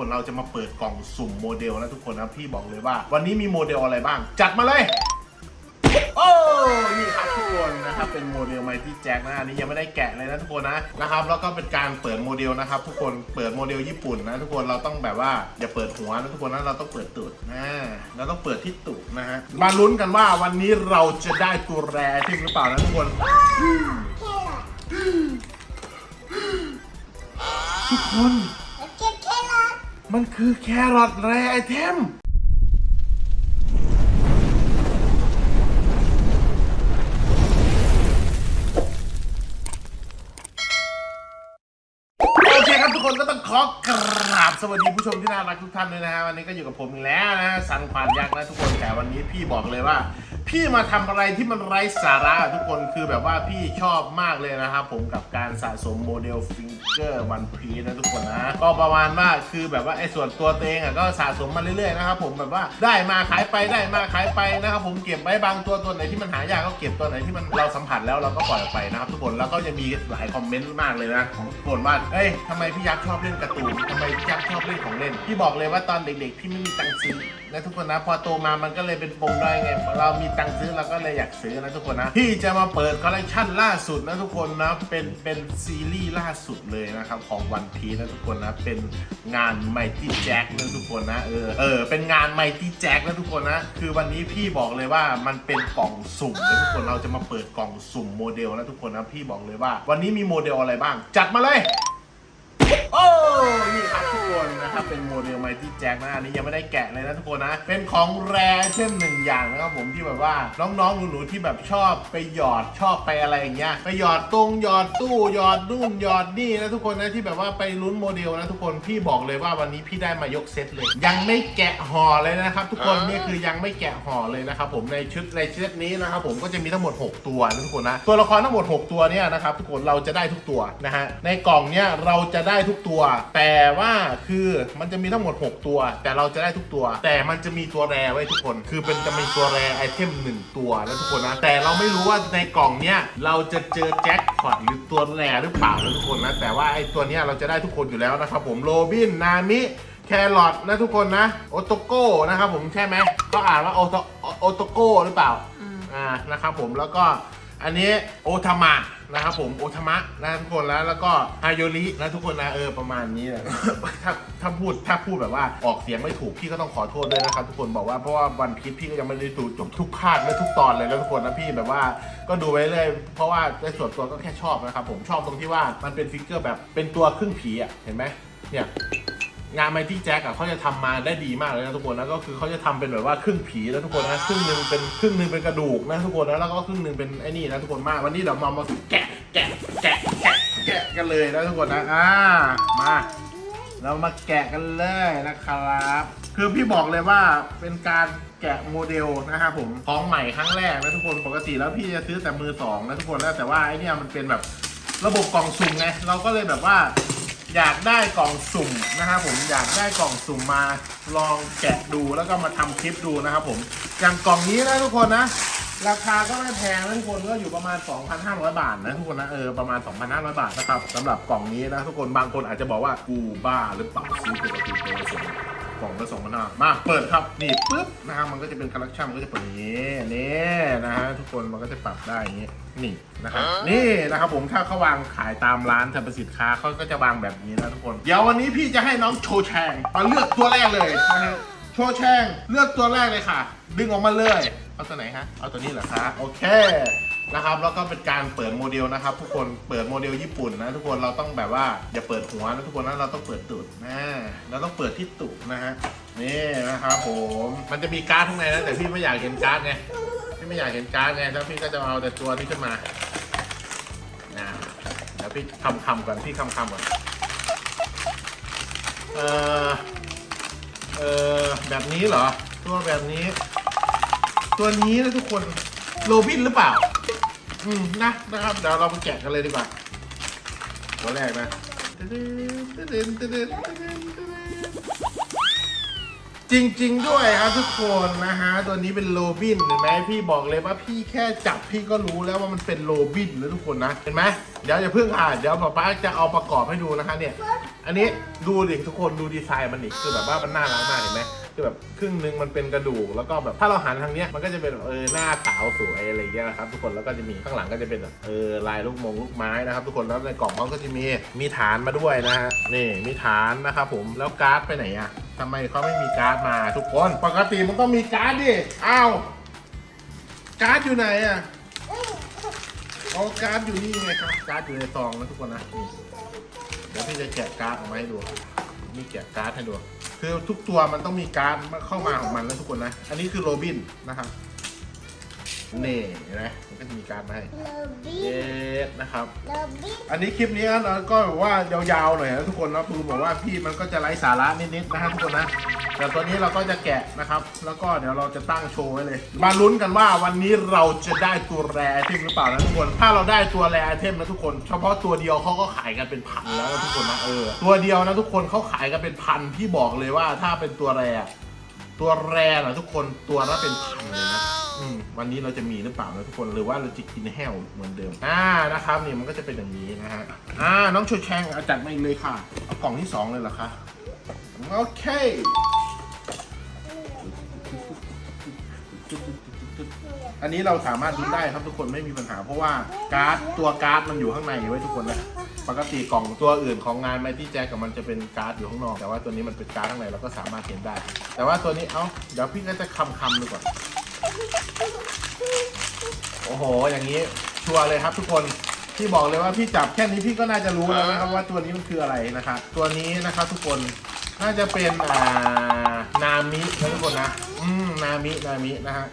คนเราจะมาเปิดกล่องสุ่มโมเดลนะทุกคนนะพี่บอกเลยว่า วันนี้มีโมเดลอะไรบ้าง จัดมาเลย โอ้นี่ครับทุกคนนะครับเป็นโมเดลไมที่แจ็คนะอันนี้ยังไม่ได้แกะเลยนะทุกคนนะนะครับแล้วก็เป็นการเปิดโมเดลนะครับ ทุกคนเปิดโมเดลญี่ปุ่นนะทุกคนเราต้องแบบว่าอย่าเปิดหัวนะทุกคนนะเราต้องเปิดตูดนะเราต้องเปิดที่ตูดนะฮะมาลุ้นกันว่าวันนี้เราจะได้ตัวแรที่หรือเปล่านะทุกคนทุกคน มันคือแครอทแรไอเทม โอเคครับทุกคนก็ต้องขอกราบสวัสดีผู้ชมที่น่ารักทุกท่านด้วยนะฮะวันนี้ก็อยู่กับผมอีกแล้วนะฮะสันควานยักษ์นะทุกคนแต่วันนี้พี่บอกเลยว่า พี่มาทำอะไรที่มันไร้สาระทุกคนคือแบบว่าพี่ชอบมากเลยนะครับผมกับการสะสมโมเดลฟิงเกอร์วันพีนะทุกคนนะ ก็ประมาณว่าคือแบบว่าไอ้ส่วนตัวเตงอะก็สะสมมาเรื่อยๆนะครับผมแบบว่าได้มาขายไปได้มาขายไปนะครับผมเก็บไว้บางตัวตัวไหนที่มันหายากก็เก็บตัวไหนที่มันเราสัมผัสแล้วเราก็ปล่อยไปนะครับทุกคนแล้วก็จะมีหลายคอมเมนต์มากเลยนะของทุกคนว่าเอ้ยทำไมพี่ยักษ์ชอบเล่นการ์ตูนทำไมพี่ยักษ์ชอบเล่นของเล่นพี่บอกเลยว่าตอนเด็กๆพี่ไม่มีตังค์ซื้อนะทุกคนนะพอโตมามันก็เลยเป็นปมด้ไงเรามีตังค์ซื้อเราก็เลยอยากซื้อนะทุกคนนะพี่จะมาเปิดคอลเลคชันล่าสุดนะทุกคนนะเป็นเป็นซีรีส์ล่าสุดเลยนะครับของวันพีนะทุกคนนะเป็นงาน Mighty Jack นะทุกคนนะเออเออเป็นงาน Mighty Jack นะทุกคนนะคือวันนี้พี่บอกเลยว่ามันเป็นกล่องสุ่มนะทุกคนเราจะมาเปิดกล่องสุ่มโมเดลนะทุกคนนะพี่บอกเลยว่า วันนี้มีโมเดลอะไรบ้าง จัดมาเลยโอ้นี่ครับคนนะครับเป็นโมเดลไมที่แจ็คนะอันนี้ยังไม่ได้แกะเลยนะทุกคนนะ เป็นของแรเช่นหนึ่งอย่างนะครับผมที่แบบว่าน้องๆหนูๆที่แบบชอบไปหยอดชอบไปอะไรอย่างเงี้ยไปหยอดตรงหยอดตู้หยอดนู่นหยอดนี่นะทุกคนนะที่แบบว่าไปลุ้นโมเดลนะทุกคนพี่บอกเลยว่าวันนี้พี่ได้มายกเซตเลย ยังไม่แกะห่อเลยนะครับ ทุกคนนี่คือยังไม่แกะห่อเลยนะครับผมในชุดในเซตนี้นะครับผมก็จะมีทั้งหมด 6 ตัวนะทุกคนนะตัวละครทั้งหมด 6 ตัวเนี่ยนะครับทุกคนเราจะได้ทุกตัวนะฮะในกล่องเนี่ยเราจะได้ทุกตัว แต่ว่าคือมันจะมีทั้งหมด 6 ตัว แต่เราจะได้ทุกตัว แต่มันจะมีตัวแรไว้ทุกคน คือเป็นจะมีตัวแรไอเทมหนึ่งตัวนะทุกคนนะ แต่เราไม่รู้ว่าในกล่องเนี่ยเราจะเจอแจ็คพอตหรือตัวแรหรือเปล่านะทุกคนนะ แต่ว่าไอตัวเนี้ยเราจะได้ทุกคนอยู่แล้วนะครับผม โรบิน นามิ แครอทนะทุกคนนะ โอโตโก้นะครับผมใช่ไหมก็อ่านว่าโอโตโอโตโก้หรือเปล่า อ่า นะครับผม แล้วก็อันนี้โอทามะ นะครับผมโอทามะนะทุกคนแล้วแล้วก็ฮายโยรินะทุกคนนะเออประมาณนี้แหละ ถ้าถ้าพูดถ้าพูดแบบว่าออกเสียงไม่ถูกพี่ก็ต้องขอโทษด้วยนะครับทุกคนบอกว่าเพราะว่าวันพีชพี่ก็ยังไม่ได้ดูจบทุกภาคและทุกตอนเลยนะทุกคนนะพี่แบบว่าก็ดูไปเรื่อยเพราะว่าในส่วนตัวก็แค่ชอบนะครับผมชอบตรงที่ว่ามันเป็นฟิกเกอร์แบบเป็นตัวครึ่งผีอะเห็นไหมเนี่ย งานไมที่แจ็คอะเขาจะทำมาได้ดีมากเลยนะทุกคนนะก็คือเขาจะทำเป็นแบบว่าครึ่งผีแล้วทุกคนนะครึ่งหนึ่งเป็นครึ่งหนึ่งเป็นกระดูกนะทุกคนนะแล้วก็ครึ่งหนึ่งเป็นไอ้นี่นะทุกคนมากวันนี้เดี๋ยวมามาแกะแกะแกะแกะแกะกันเลยนะทุกคนนะอ่ามาเรามาแกะกันเลยนะครับ คือพี่บอกเลยว่าเป็นการแกะโมเดลนะครับผมของใหม่ครั้งแรกนะทุกคนปกติแล้วพี่จะซื้อแต่มือสองนะทุกคนนะแต่ว่าไอเนี่ยมันเป็นแบบระบบกล่องสุ่มไงเราก็เลยแบบว่า อยากได้กล่องสุ่มนะครับผมอยากได้กล่องสุ่มมาลองแกะดูแล้วก็มาทำคลิปดูนะครับผมอย่างกล่องนี้นะทุกคนนะ ราคาก็ไม่แพงนะทุกคนก็อยู่ประมาณ 2,500 บาทนะทุกคนนะเออประมาณ 2,500 บาทนะครับสำหรับกล่องนี้นะทุกคนบางคนอาจจะบอกว่ากูบ้าหรือเปล่าซื้อปกติตัวละสอง กล่องละสองพันห้ามาเปิดครับนี่ปึ๊บนะครับมันก็จะเป็นคอลเลคชันมันก็จะเปิดอย่างนี้นี่นะฮะทุกคนมันก็จะปรับได้อย่างนี้นี่นะครับนี่นะครับผมถ้าเขาวางขายตามร้านสรรพสินค้าเขาก็จะวางแบบนี้นะทุกคนเดี๋ยววันนี้พี่จะให้น้องโชว์แชงมาเลือกตัวแรกเลยนะฮะโชว์แชงเลือกตัวแรกเลยค่ะ ดึงออกมาเลยเอาตัวไหนฮะเอาตัวนี้เหรอคะโอเค นะครับแล้วก็เป็นการเปิดโมเดลนะครับ ทุกคนเปิดโมเดลญี่ปุ่นนะทุกคนเราต้องแบบว่าอย่าเปิดหัวนะทุกคนนะเราต้องเปิดตูดนะเราต้องเปิดที่ตูดนะฮะนี่นะครับผมมันจะมีการ์ดข้างในนะแต่พี่ไม่อยากเห็นการ์ดไงพี่ไม่อยากเห็นการ์ดไงแล้วพี่ก็จะเอาแต่ตัวนี้ขึ้นมานะเดี๋ยวพี่คำคำๆก่อนพี่คำคำๆก่อนเออเออแบบนี้เหรอตัวแบบนี้ ตัวนี้นะทุกคนโรบินหรือเปล่า อืมนะนะครับเดี๋ยวเราไปแกะกันเลยดีกว่าตัวแรกนะจริง ๆ ด้วยครับทุกคนนะฮะตัวนี้เป็นโรบินเห็นไหมพี่บอกเลยว่าพี่แค่จับพี่ก็รู้แล้วว่ามันเป็นโรบินแล้วทุกคนนะเห็นไหมเดี๋ยวอย่าเพิ่งอ่านเดี๋ยวป๊าป๊าจะเอาประกอบให้ดูนะคะเนี่ย อันนี้ดูดิทุกคนดูดีไซน์มันดิคือแบบว่ามันน่ารักมากเห็นไหม คือแบบครึ่งหนึงมันเป็นกระดูก แล้วก็แบบถ้าเราหันทางเนี้ยมันก็จะเป็นเออหน้าสาวสวยอะไรอย่างเงี้ยนะครับทุกคนแล้วก็จะมีข้างหลังก็จะเป็นแบบเออลายลูกมงลูกไม้นะครับ ทุกคนแล้วในกล่องเขาก็จะมีมีฐานมาด้วยนะฮะนี่มีฐานนะครับผมแล้วการ์ดไปไหนอะทำไมเขาไม่มีการ์ดมาทุกคนปกติมันต้องมีการ์ดดิอ้าวการ์ดอยู่ไหนอะเอาการ์ดอยู่นี่ไงครับการ์ดอยู่ในซองนะทุกคนนะเดี๋ยวพี่จะแกะการ์ดออกมาให้ดูมีแกะการ์ดให้ดู คือทุกตัวมันต้องมีการ์ดเข้ามาของมันนะทุกคนนะ อันนี้คือโรบินนะครับนี่เห็นไหมมันก็จะมีการ์ดมาให้โรบิเยนสนะครับโรบินอันนี้คลิปนี้นะก็แบบว่ายาวๆหน่อยนะทุกคนนะปูบอกว่าพี่มันก็จะไร้สาระนิดๆนะฮะทุกคนนะ แต่ตัวนี้เราก็จะแกะนะครับ แล้วก็เดี๋ยวเราจะตั้งโชว์ไว้เลย มาลุ้นกันว่าวันนี้เราจะได้ตัวแรไอเทมหรือเปล่านะทุกคน ถ้าเราได้ตัวแรไอเทมนะทุกคน เฉพาะตัวเดียวเขาก็ขายกันเป็นพันแล้วนะทุกคนนะเออ ตัวเดียวนะทุกคนเขาขายกันเป็นพันพี่บอกเลยว่าถ้าเป็นตัวแรตัวแรนะทุกคนตัวละเป็นพันเลยนะอืมวันนี้เราจะมีหรือเปล่านะทุกคนหรือว่าเราจะกินแห้วเหมือนเดิมอ่านะครับนี่มันก็จะเป็นอย่างนี้นะฮะอ่าน้องโชแชงเอาจัดมาอีกเลยค่ะเอากล่องที่สองเลยเหรอคะโอเค อันนี้เราสามารถดูได้ครับทุกคนไม่มีปัญหา เพราะว่าการ์ดตัวการ์ดมันอยู่ข้างในไว้ทุกคนนะปกติกล่องตัวอื่นของงานไมที่แจ็คกับมันจะเป็นการ์ดอยู่ข้างนอก แต่ว่าตัวนี้มันเป็นการ์ดข้างในเราก็สามารถเห็นได้ แต่ว่าตัวนี้เอ้าเดี๋ยวพี่ก็จะคำคำดูก่อนโอ้โห อย่างนี้ชัวร์เลยครับทุกคนพี่บอกเลยว่าพี่จับแค่นี้พี่ก็น่าจะรู้แล้วนะครับว่าตัวนี้มันคืออะไรนะครับตัวนี้นะครับทุกคนน่าจะเป็นอ่านามินะทุกคนนะอืมนามินามินะฮะ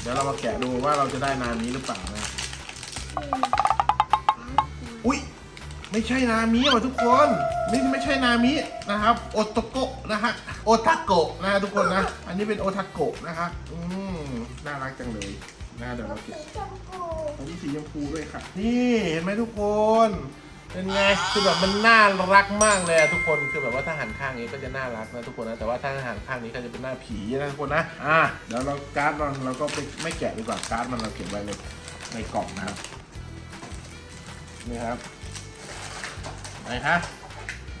เดี๋ยวเรามาแกะดูว่าเราจะได้นามิหรือเปล่านะ อุ้ยไม่ใช่นามิว่ะทุกคน นี่ไม่ใช่นามินะครับ โอโตโกะนะฮะ โอทาโกะนะฮะทุกคนนะ อันนี้เป็นโอทาโกะนะครับอืมน่ารักจังเลยนะเดี๋ยวเราสีเก็บชมพูอันนี้สีชมพูด้วยค่ะ นี่เห็นไหมทุกคน เป็นไงคือแบบมันน่ารักมากเลยอะทุกคนคือแบบว่าถ้าหันข้างนี้ก็จะน่ารักนะทุกคนนะแต่ว่าถ้าหันข้างนี้ก็จะเป็นหน้าผีนะทุกคนนะอะเดี๋ยวเราการ์ดมันเราก็ไปไม่แกะดีกว่าการ์ดมันเราเก็บไว้ในในกล่องนะครับนี่ครับไหนคะ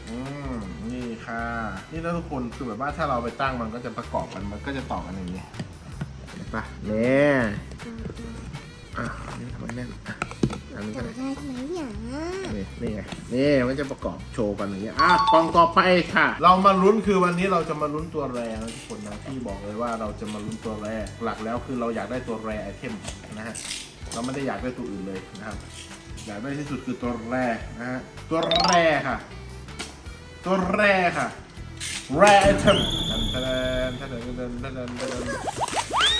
อืมนี่ค่ะ นี่นะทุกคนคือแบบว่าถ้าเราไปตั้งมันก็จะประกอบกันมันก็จะต่อกันอย่างนี้เห็นปะเนี่ยอะนี่ทำไมแน่นอะ อันนี้ก็จะได้ได้ไหมเนี่ยนี่นี่ไงนี่มันจะประกอบโชว์กันอย่างเงี้ยอะกล่องต่อไปค่ะ เรามาลุ้นคือวันนี้เราจะมาลุ้นตัวแรนะทุกคนนะพี่บอกเลยว่าเราจะมาลุ้นตัวแรหลักแล้วคือเราอยากได้ตัวแรไอเทมนะฮะเราไม่ได้อยากได้ตัวอื่นเลยนะครับ อยากได้ที่สุดคือตัวแรนะฮะตัวแรค่ะ ตัวแรค่ะแรไอเทมทันทันทันทันทันทัน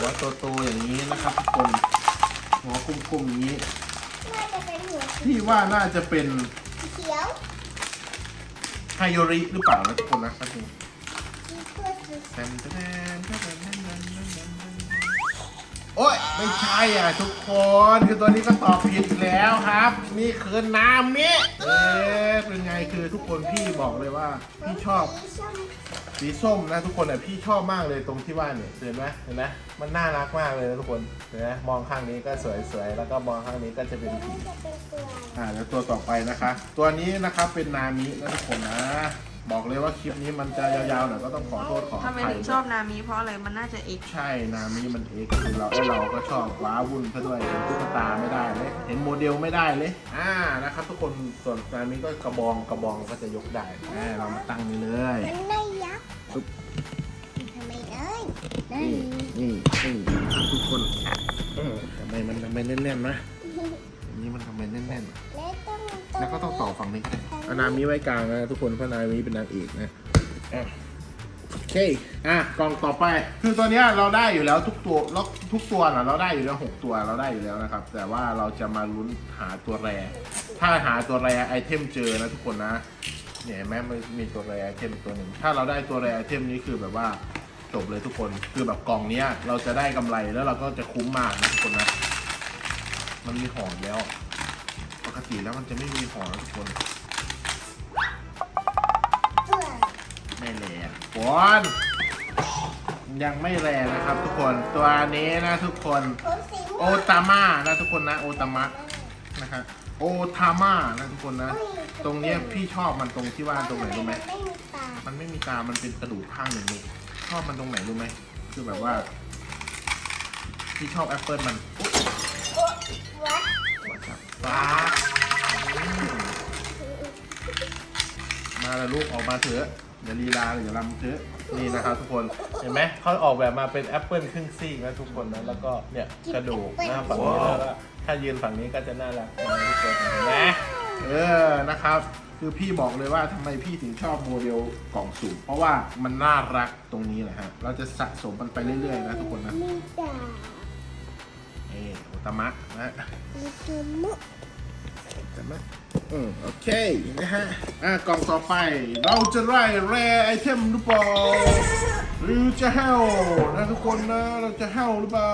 หัวโตๆอย่างนี้นะครับทุกคนหัวกุ้มๆอย่างนี้ น่าจะเป็นหัวสีพี่ว่าน่าจะเป็นเขียวไฮโยริหรือเปล่านะทุกคนนะครับนึง มีตัวสี แตนแตนแตนแตนแตนแตน โอ้ยไม่ใช่อะทุกคนคือตัวนี้ก็ตอบผิดอีกแล้วครับ นี่คือน้ำมิเอ๊ะเป็นไงคือทุกคนพี่บอกเลยว่าพี่ชอบสีส้มนะทุกคนอะพี่ชอบมากเลยตรงที่ว่าเนี่ยเห็นไหมเห็นไหมมันน่ารักมากเลยนะทุกคนเห็นไหมมองข้างนี้ก็สวยๆแล้วก็มองข้างนี้ก็จะเป็นผีน่าเป็นตัวอ่าแล้วตัวต่อไปนะคะ ตัวนี้นะครับเป็นนามินะทุกคนนะ บอกเลยว่าคลิปนี้มันจะยาวๆหน่อยก็ต้องขอโทษขออทำไมภัยถึงชอบนามิเพราะอะไรมันน่าจะเอกใช่นามิมันเอกคือเราไอเราก็ชอบว้าวุ่นซะด้วยเห็นตุ๊กตาไม่ได้เลยเห็นโมเดลไม่ได้เลย อ่านะครับ ทุกคนส่วนนามิก็กระบองกระบองก็จะยกได้อ่าเรามาตั้งนี่เลยมันได้ยักษ์ปึ๊บทำไมเอ้ยได้นี่นี่นี่นะครับทุกคนเออทำไมมันทำไมแน่นๆนะอันนี้มันทำไมแน่นๆ แล้วต้อง แล้วก็ต้องต่อฝั่งนี้ก็ได้เอานามิไว้กลางนะทุกคนเพราะนามิเป็นนางเอกนะอะโอเคอะกล่องต่อไป คือตัวเนี้ยเราได้อยู่แล้วทุกตัวแล้วทุกตัวนะเราได้อยู่แล้วหกตัวเราได้อยู่แล้วนะครับ แต่ว่าเราจะมาลุ้นหาตัวแร ถ้าหาตัวแรไอเทมเจอนะทุกคนนะเนี่ยเห็นไหมมันมีตัวแรไอเทมตัวหนึ่งถ้าเราได้ตัวแรไอเทมนี้คือแบบว่าจบเลยทุกคนคือแบบกล่องเนี้ยเราจะได้กำไรแล้วเราก็จะคุ้มมากนะทุกคนนะ มันมีห่อแล้ว ปกติแล้วมันจะไม่มีห่อนะทุกคนตัวไม่เลยอะบอลยังไม่แรงนะครับ ทุกคนตัวนี้นะทุกคนผมสีโอม่วงตาม่านะทุกคนนะโอตามะนะฮะโอทาม่านะทุกคนนะ ตรงเนี้ยพี่ชอบมันตรงที่ว่าตรงไหนรู้ไหมไม่มีตามันไม่มีตา มันเป็นกระดูกข้างหนึ่งนี่ชอบมันตรงไหนรู้ไหมคือแบบว่า พี่ชอบแอปเปิลมันอุ๊ยวัดฟ้า มาแล้วลูกออกมาเถอะอย่าลีลาเลยอย่าลำเถอะนี่นะครับทุกคนเห็นไหมเขาออกแบบมาเป็นแอปเปิลครึ่งซี่นะทุกคนนะแล้วก็เนี่ยกระดูกหน้าฝั่งนี้แล้วก็ถ้ายืนฝั่งนี้ก็จะน่ารักนะทุกคนเห็นไหมเออนะครับ คือพี่บอกเลยว่าทำไมพี่ถึงชอบโมเดลกล่องสุ่มเพราะว่ามันน่ารักตรงนี้แหละฮะเราจะสะสมมันไปเรื่อยๆนะทุกคนนะมีตาเออโอตามะนะมีตัวมุก เห็นไหมอืมโอเคนะฮะ อะกล่องต่อไป เราจะไล่แรไอเทมหรือเปล่าหรือจะแฮวนะทุกคนนะ เราจะแฮวหรือเปล่า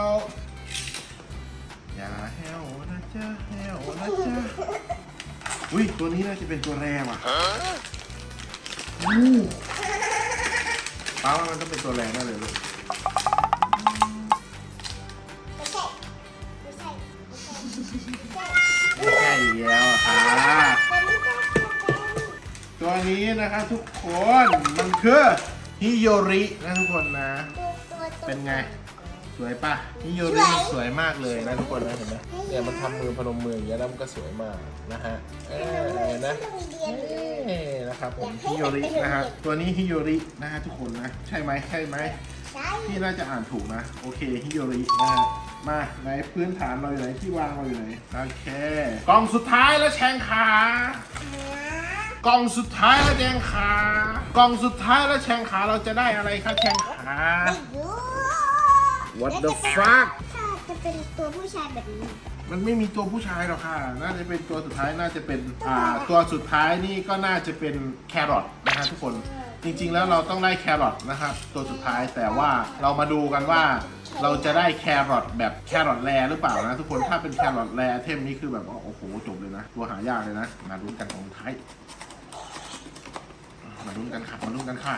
อย่าแฮวนะจ๊ะแฮวนะจ๊ะอุ้ยตัวนี้น่าจะเป็นตัวแรว่ะอู้ป้าว่ามันต้องเป็นตัวแรงแน่เลยลูก นี้ก็จะเป็นตัวนี้นะครับทุกคนมันคือฮิโยรินะทุกคนนะตัวตัวตัวเป็นไง สวยปะฮิโยริสวยมากเลยนะทุกคนนะเห็นไหมเนี่ยมันทำมือพนมมืออย่างเงี้ยแล้วมันก็สวยมากนะฮะเออนะต้องเรียนเลยเอ้นะครับผมฮิโยรินะฮะตัวนี้ฮิโยรินะฮะทุกคนนะ ใช่ไหมใช่ไหมใช่พี่น่าจะอ่านถูกนะ โอเคฮิโยรินะฮะมาไหนพื้นฐานเราอยู่ไหนที่วางเราอยู่ไหนโอเคกล่องสุดท้ายแล้วแชงขา กล่องสุดท้ายแล้วแชงขากล่องสุดท้ายแล้วแชงขาเราจะได้อะไรครับแชงขาไม่รู้ What the fuck ถ้าจะเป็นตัวผู้ชายแบบนี้ มันไม่มีตัวผู้ชายหรอกค่ะ น่าจะเป็นตัวสุดท้าย น่าจะเป็นอ่าตัวสุดท้ายนี่ก็น่าจะเป็นแครอทนะฮะทุกคน จริงๆ แล้วเราต้องได้แครอทนะครับตัวสุดท้าย แต่ว่าเรามาดูกันว่า เราจะได้แครอทแบบแครอทแรหรือเปล่านะ ทุกคน ถ้าเป็นแครอทแรเทมนี้คือแบบว่าโอ้โหจบเลยนะ ตัวหายากเลยนะ มาดูกันของท้าย มาลุ้นกันค่ะมาลุ้นกันค่ะ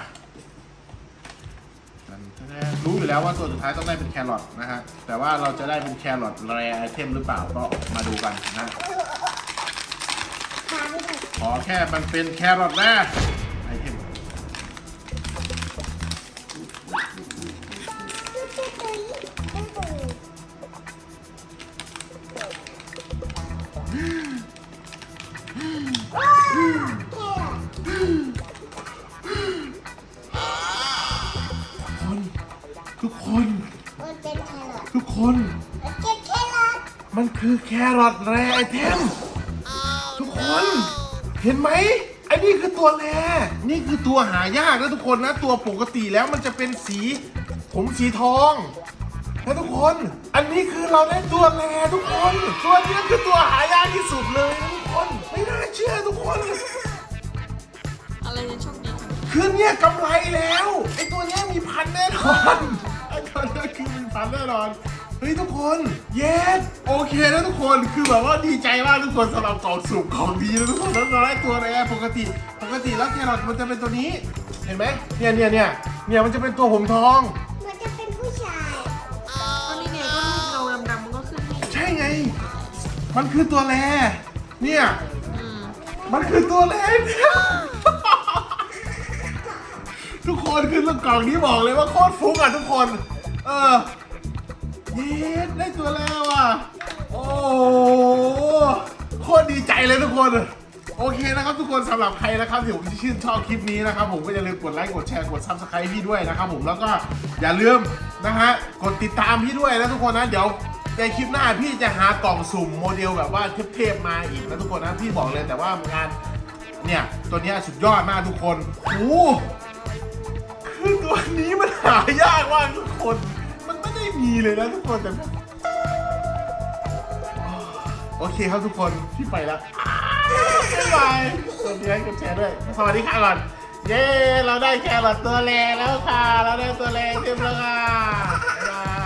รู้อยู่แล้วว่าตัวสุดท้ายต้องได้เป็นแครอทนะฮะ แต่ว่าเราจะได้เป็นแครอทแรไอเทมหรือเปล่าก็มาดูกันนะพาไปหน่อยขอแค่มันเป็นแครอทแร คือแครอทแรไอเทมทุกคน เห็นไหมไอ้นี่คือตัวแรนี่คือตัวหายากนะทุกคนนะ ตัวปกติแล้วมันจะเป็นสี ผมสีทองนะทุกคน อันนี้คือเราได้ตัวแรทุกคน ตัวนี้คือตัวหายากที่สุดเลยนะทุกคน ไม่น่าเชื่อทุกคนอะไรจะโชคดีจังคือเนี่ยกำไรแล้วไอ้ตัวเนี้ยมีพันแน่นอนไอ้ตัวเนี้ยคือมีพันแน่นอน เฮ้ยทุกคนเย้โอเคนะทุกคนคือแบบว่าดีใจมากทุกคนสำหรับกล่องสุ่มของดีนะทุกคนแล้วเราได้ตัวแรกปกติ ปกติแล้วแครอทมันจะเป็นตัวนี้เห็นไหมเนี่ยเนี่ยเนี่ยเนี่ยมันจะเป็นตัวผมทอง มันจะเป็นผู้ชายก็นี่ไงก็รูปเงาดำๆมันก็ขึ้นนี่ใช่ไง มันคือตัวแรเนี่ยอืมมันคือตัวแรกเนี่ยทุกคนคือเรื่องกล่องนี้บอกเลยว่าโคตรฟุ้งอะทุกคน เออ เย็ดได้ตัวแล้วอะ โอ้โหโคตรดีใจเลยทุกคน โอเคนะครับทุกคนสำหรับใครนะครับที่ผมที่ชื่นชอบคลิปนี้นะครับ ผมก็อย่าลืมกดไลค์กดแชร์กดซับสไครต์พี่ด้วยนะครับผมแล้วก็อย่าลืมนะฮะกดติดตามพี่ด้วยนะทุกคนนะเดี๋ยวในคลิปหน้าพี่จะหากล่องสุ่มโมเดลแบบว่าเทพๆมาอีกนะทุกคนนะพี่บอกเลยแต่ว่างานเนี่ยตัวเนี้ยสุดยอดมากทุกคนโอ้โหคือตัวนี้มันหายากมากทุกคน มีเลยนะทุกคนแต่โอเคครับทุกคนพี่ไปแล้วบ๊ายบายกดไลค์กดแชร์ด้วย สวัสดีค่ะก่อน เย้ เราได้แครอทตัวแรงแล้วค่ะ เราได้ตัวแรงเต็มแล้วค่ะบาย